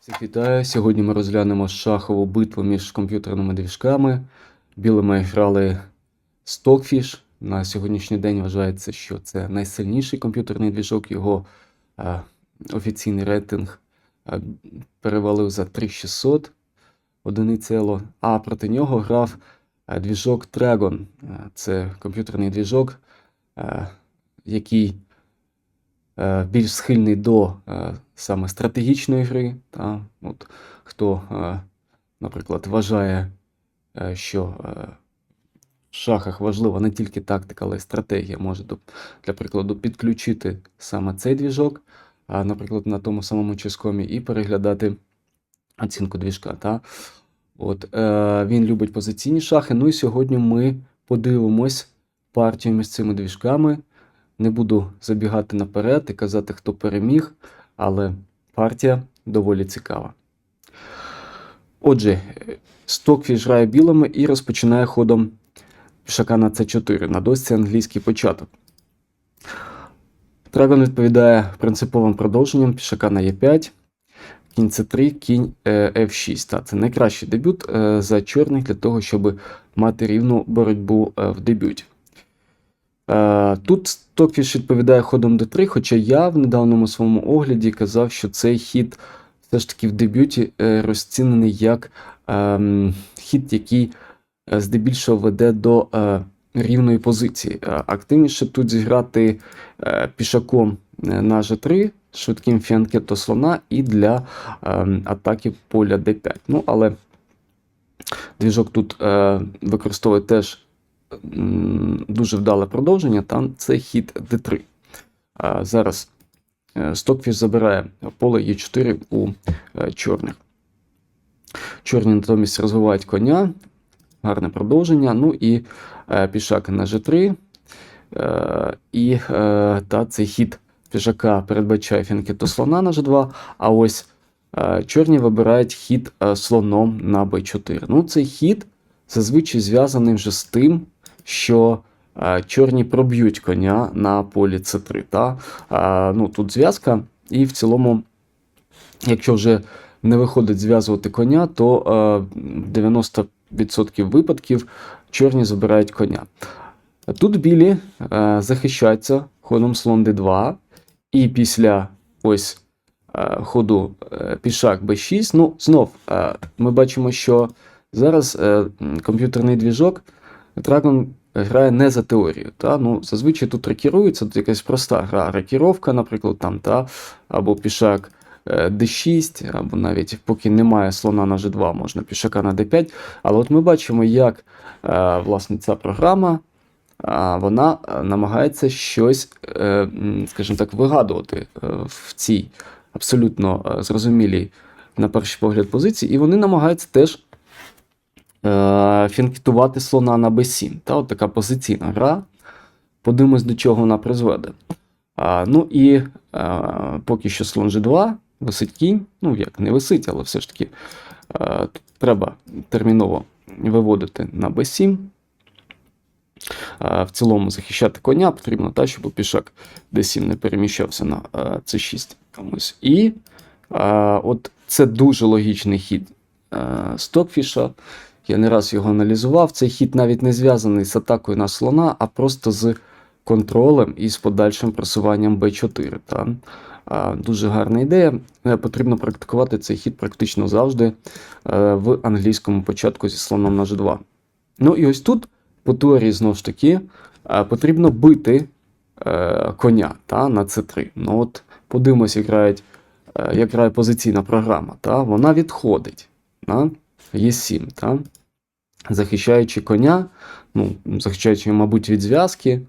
Всіх вітаю. Сьогодні ми розглянемо шахову битву між комп'ютерними двіжками. Білими грали Stockfish. На сьогоднішній день вважається, що це найсильніший комп'ютерний двіжок. Його е, офіційний рейтинг е, перевалив за 3600 одиниць Elo. А проти нього грав е, двіжок Dragon. Е, Це комп'ютерний двіжок, е, який е, більш схильний до е, саме стратегічної гри. Та? От, хто, е, наприклад, вважає, е, що е, в шахах важлива не тільки тактика, але й стратегія, може, для прикладу, підключити саме цей двіжок, наприклад, на тому самому ческомі, і переглядати оцінку двіжка. Та? От, е, він любить позиційні шахи. Ну і сьогодні ми подивимось партію між цими двіжками. Не буду забігати наперед і казати, хто переміг, але партія доволі цікава. Отже, Стокфіш грає білими і розпочинає ходом пішака на c4 на досці англійський початок. Драгон відповідає принциповим продовженням пішака на e5, кінь c3, кінь е, f6. Та, це найкращий дебют е, за чорних для того, щоб мати рівну боротьбу е, в дебюті. Е, Тут Стокфіш відповідає ходом d3, хоча я в недавньому своєму огляді казав, що цей хід все ж таки в дебюті е, розцінений як ем, хід, який е, здебільшого веде до рівної позиції. Активніше тут зіграти пішаком на g3, швидким фіанкето слона і для ем, атаки поля d5. Ну, але двіжок тут використовує теж дуже вдале продовження, там це хід d3. Зараз е, Стокфіш забирає поле Е4 у е, чорних. Чорні натомість розвивають коня, гарне продовження. Ну і е, пішак на G3. Е, і е, та, цей хід пішака передбачає фінкету слона на G2, а ось е, чорні вибирають хід е, слоном на B4. Ну, цей хід зазвичай зв'язаний вже з тим, що е, чорні проб'ють коня на полі С3. Та? Е, ну, тут зв'язка, і в цілому, якщо вже не виходить зв'язувати коня, то е, 90% випадків чорні забирають коня. Тут білі е, захищаються ходом слон d2, і після ось е, ходу е, пішак b6. Ну, знов е, ми бачимо, що зараз е, комп'ютерний двіжок Dragon грає не за теорію. Та? Ну, зазвичай тут рекірується, тут якась проста гра. Рекіровка, наприклад, там, та? або пішак е, d6, або навіть поки немає слона на g2, можна пішака на d5. Але от ми бачимо, як е, власне ця програма вона е, намагається щось, е, скажімо так, вигадувати е, в цій абсолютно е, зрозумілій, на перший погляд, позиції, і вони намагаються теж е, фінкетувати слона на b7. Та, от така позиційна гра. Подивимось, до чого вона призведе. А, ну і е, поки що слон G2, висить кінь. Ну, як не висить, але все ж таки е, тут треба терміново виводити на b7. Е, В цілому захищати коня потрібно так, щоб пішак d7 не переміщався на е, c6 комусь. І е, от це дуже логічний хід е, Стокфіша. Я не раз його аналізував. Цей хід навіть не зв'язаний з атакою на слона, а просто з контролем і з подальшим просуванням b4. Та? Дуже гарна ідея. Е, Потрібно практикувати цей хід практично завжди е, в англійському початку зі слоном на g2. Ну і ось тут, по теорії, знову ж таки, е, потрібно бити коня та, на c3. Ну от подивимось, як, грає позиційна програма. Та? Вона відходить на e7, та? захищаючи коня, ну, захищаючи, мабуть, від зв'язки.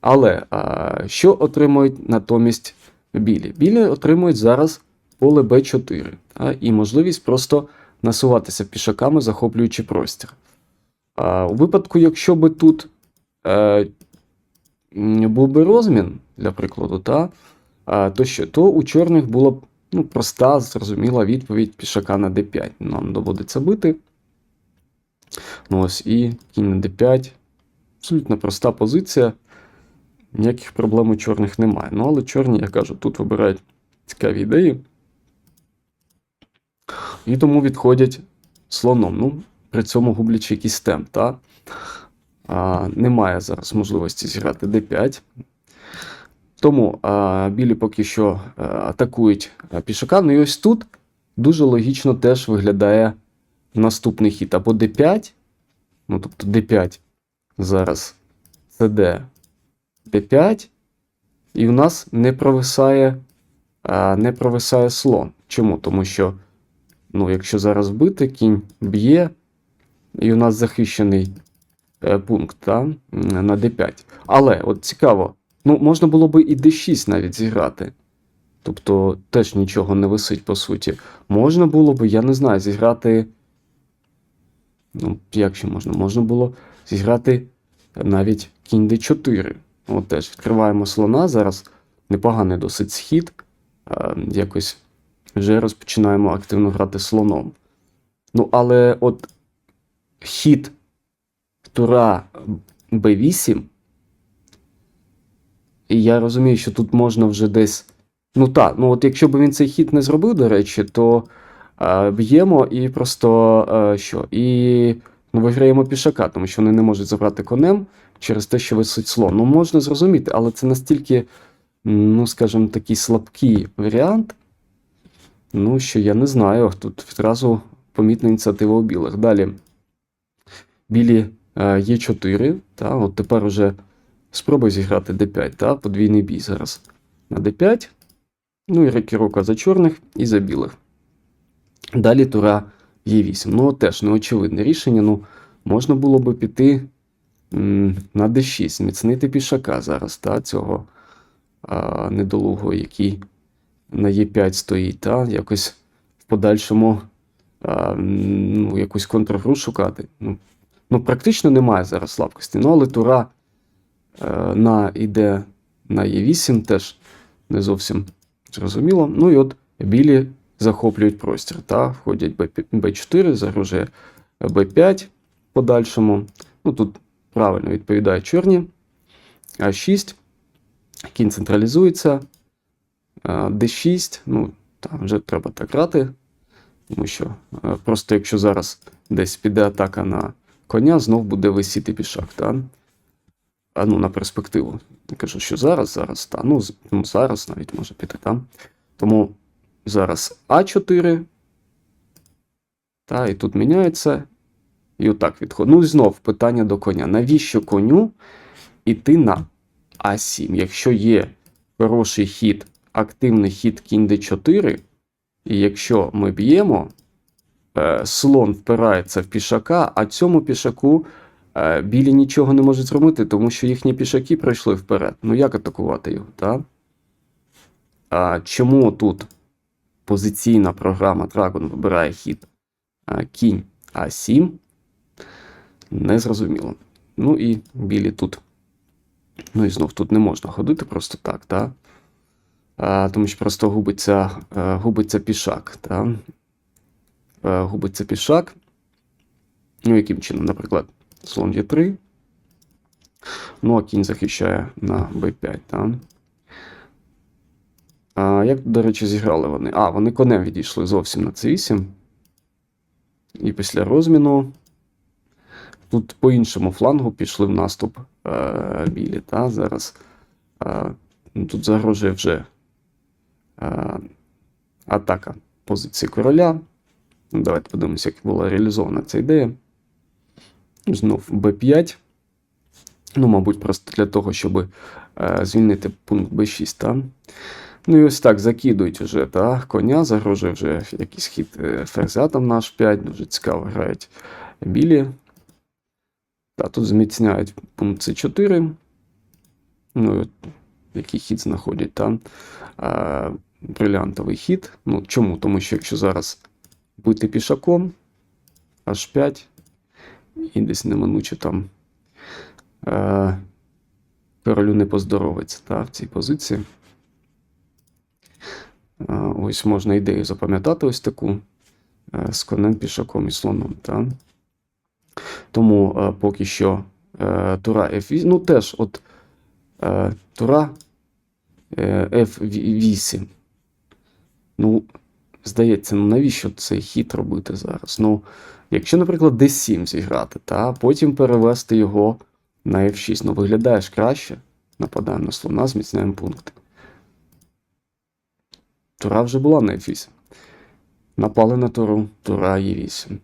Але а, що отримують натомість білі? Білі отримують зараз поле b4 та, і можливість просто насуватися пішаками, захоплюючи простір. А, у випадку, якщо би тут е, м, був би розмін, для прикладу, та, а, то що? То у чорних була б ну, проста, зрозуміла відповідь пішака на d5. Нам доводиться бити. Ну, ось і кінь на d5. Абсолютно проста позиція. Ніяких проблем у чорних немає. Ну, але чорні, я кажу, тут вибирають цікаві ідеї. І тому відходять слоном. Ну, при цьому гублячи якийсь темп. Та? А, немає зараз можливості зіграти d5. Тому а, білі поки що а, атакують пішака. Ну і ось тут дуже логічно теж виглядає наступний хід. Або d5. Ну, тобто d5 зараз cd d5. І у нас не провисає, а, не провисає слон. Чому? Тому що, ну, якщо зараз вбити, кінь б'є, і у нас захищений е, пункт та, на d5. Але от цікаво, ну, можна було би і d6 навіть зіграти. Тобто теж нічого не висить, по суті. Можна було би, я не знаю, зіграти. Ну, як ще можна? Можна було зіграти навіть кінь d4. От теж відкриваємо слона. Зараз непоганий досить схід. Е, якось вже розпочинаємо активно грати слоном. Ну, але от хід тура b8. І я розумію, що тут можна вже десь. Ну так, ну от якщо б він цей хід не зробив, до речі, то е, б'ємо і просто е, що? І ну, виграємо пішака, тому що вони не можуть забрати конем через те, що висить слон. Ну, можна зрозуміти, але це настільки, ну, скажімо, такий слабкий варіант. Ну, що я не знаю. Тут відразу помітна ініціатива у білих. Далі. Білі е, є 4. Та, от тепер уже спробуй зіграти d5, та, подвійний бій зараз на d5. Ну і рокірока за чорних і за білих. Далі тура Е8. Ну, теж неочевидне рішення. Ну, можна було би піти м, на d6, зміцнити пішака зараз, та, цього а, недолугого, який на Е5 стоїть, та, якось в подальшому а, ну, якусь контргру шукати. Ну, ну, практично немає зараз слабкості. Ну, але тура на іде на Е8 теж не зовсім зрозуміло. Ну і от білі захоплюють простір. Та, входять Б4, загрожує Б5 в подальшому. Ну, тут правильно відповідають чорні. А6. Кінь централізується. D6. Ну, там вже треба так грати. Тому що е, просто якщо зараз десь піде атака на коня, знов буде висіти пішак. Та? А ну, на перспективу. Я кажу, що зараз, зараз, та, ну, ну, зараз навіть може піти там. Тому зараз А4. Та, і тут міняється. І отак відходить. Ну, і знов питання до коня. Навіщо коню іти на А7? Якщо є хороший хід, активний хід кінь d4, і якщо ми б'ємо, е, слон впирається в пішака, а цьому пішаку білі нічого не можуть зробити, тому що їхні пішаки пройшли вперед. Ну як атакувати його? так? А чому тут позиційна програма Dragon вибирає хід а, кінь А7? Незрозуміло. Ну і білі тут. Ну і знов тут не можна ходити просто так, так? А, тому що просто губиться, е, губиться пішак. Так? Е, Губиться пішак. Ну, яким чином, наприклад, слон Е3. Ну, а кінь захищає на Б5. Так? А, як, до речі, зіграли вони? А, вони конем відійшли зовсім на С8. І після розміну. Тут по іншому флангу пішли в наступ е, білі. Та? Зараз е, тут загрожує вже е, атака позиції короля. Ну, Давайте подивимося, як була реалізована ця ідея. Знов Б5. Ну, мабуть, просто для того, щоб е, звільнити пункт Б6. Та? Ну і ось так закидують вже та, коня, загрожує вже якийсь хід е, ферзя там на H5, дуже цікаво грають білі. Та, тут зміцняють пункт С4. Ну, от який хід знаходять там. Брилянтовий хід. Ну, чому? Тому що якщо зараз бути пішаком, H5, і десь неминуче там е, королю не поздоровиться та, в цій позиції. Е, Ось можна ідею запам'ятати ось таку е, з конем, пішаком і слоном. Та? Тому е, поки що е, тура F8, ну теж от е, тура е, F8. Ну, здається, ну навіщо цей хід робити зараз? Ну, якщо, наприклад, D7 зіграти, та потім перевести його на F6, ну виглядає ж краще. Нападаємо на слона, зміцняємо пункти. Тура вже була на F8. Напали на туру, тура Е8.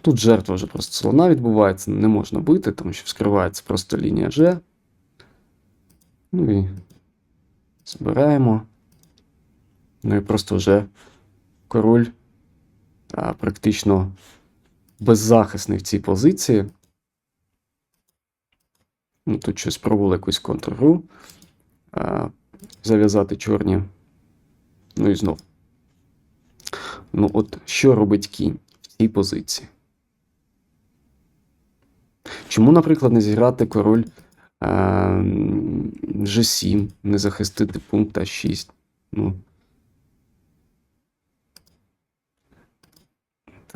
Тут жертва вже просто слона відбувається, не можна бити, тому що вскривається просто лінія G. Ну і збираємо. Ну і просто вже король а, практично беззахисний в цій позиції. Ну, Тут щось спробували якусь контргру зав'язати чорні. Ну і знов. Ну, от що робить кінь в цій позиції? Чому, наприклад, не зіграти король а, G7, не захистити пункт А6? Ну.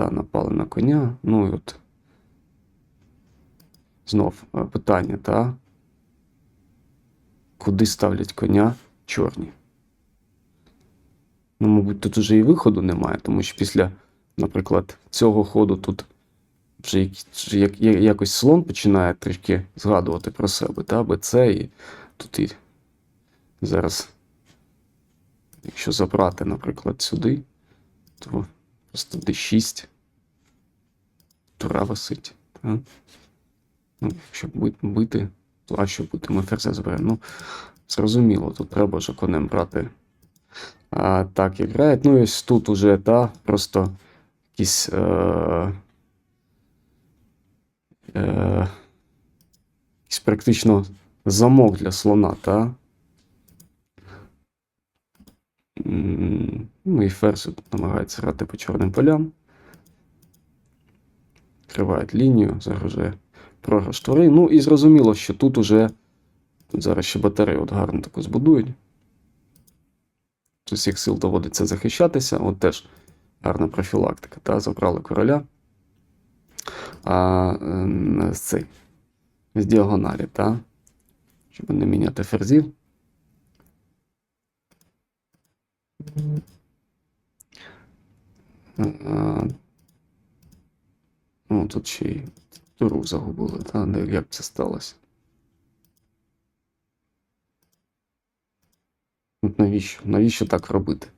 Та, напали на коня. Ну і от. Знов е, питання, та? Куди ставлять коня чорні? Ну, мабуть, тут вже і виходу немає, тому що після, наприклад, цього ходу тут вже як, як, як, якось слон починає трішки згадувати про себе, та? БЦ, і тут і зараз, якщо забрати, наприклад, сюди, то просто D6. Тура висить. Ну, щоб бити, то а що бити? Ми ферзя заберемо. Ну, зрозуміло, тут треба вже конем брати. А, Так, як грають. Ну, і ось тут уже, та, просто якийсь. Е, е, практично замок для слона, та? Ну і ферзь намагається грати по чорним полям. Кривають лінію, загрожує програш твори. Ну і зрозуміло, що тут уже тут зараз ще батарею от гарно таку збудують. З усіх сил доводиться захищатися. От теж гарна профілактика. Та, Забрали короля. А з цей з діагоналі, та? щоб не міняти ферзів. Ну, тут ще й туру загубили, та? Де, як це сталося? От навіщо? Навіщо так робити?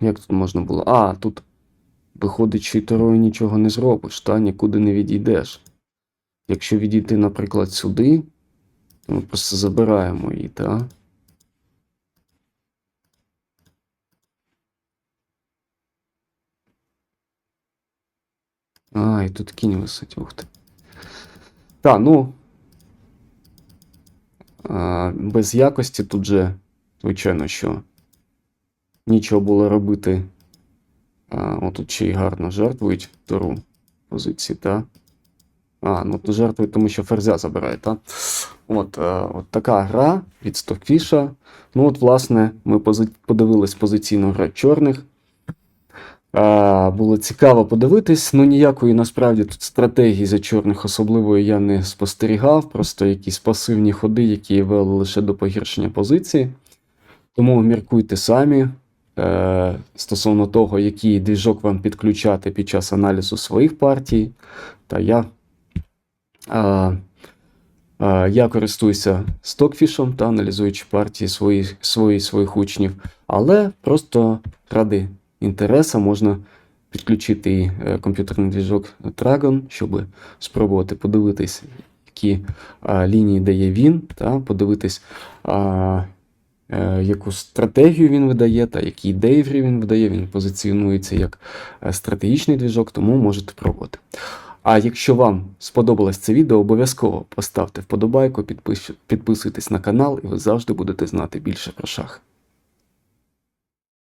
Як тут можна було? А, тут виходить, що й турою нічого не зробиш, та нікуди не відійдеш. Якщо відійти, наприклад, сюди, то ми просто забираємо її, так? А, і тут кінь висить, ух ти. Так, ну. А, без якості тут же, звичайно, що нічого було робити. А, Отут ще й гарно жертвують втору позиції, так? А, ну тут жертвують, тому що ферзя забирає, так? От, а, от така гра від Стокфіша. Ну, от, власне, ми подивились позиційну гра чорних. А, Було цікаво подивитись. Ну, ніякої насправді тут стратегії за чорних особливої я не спостерігав. Просто якісь пасивні ходи, які вели лише до погіршення позиції. Тому міркуйте самі е, стосовно того, який двіжок вам підключати під час аналізу своїх партій. Та я е, е, я користуюся стокфішем та аналізуючи партії своїх, свої, своїх учнів, але просто ради інтереса можна підключити і е, комп'ютерний двіжок Dragon, щоб спробувати подивитись, які а, лінії дає він, та подивитись, а, е, яку стратегію він видає, та які ідеї він видає. Він позиціонується як е, стратегічний двіжок, тому можете пробувати. А якщо вам сподобалось це відео, обов'язково поставте вподобайку, підписуйтесь на канал, і ви завжди будете знати більше про шах.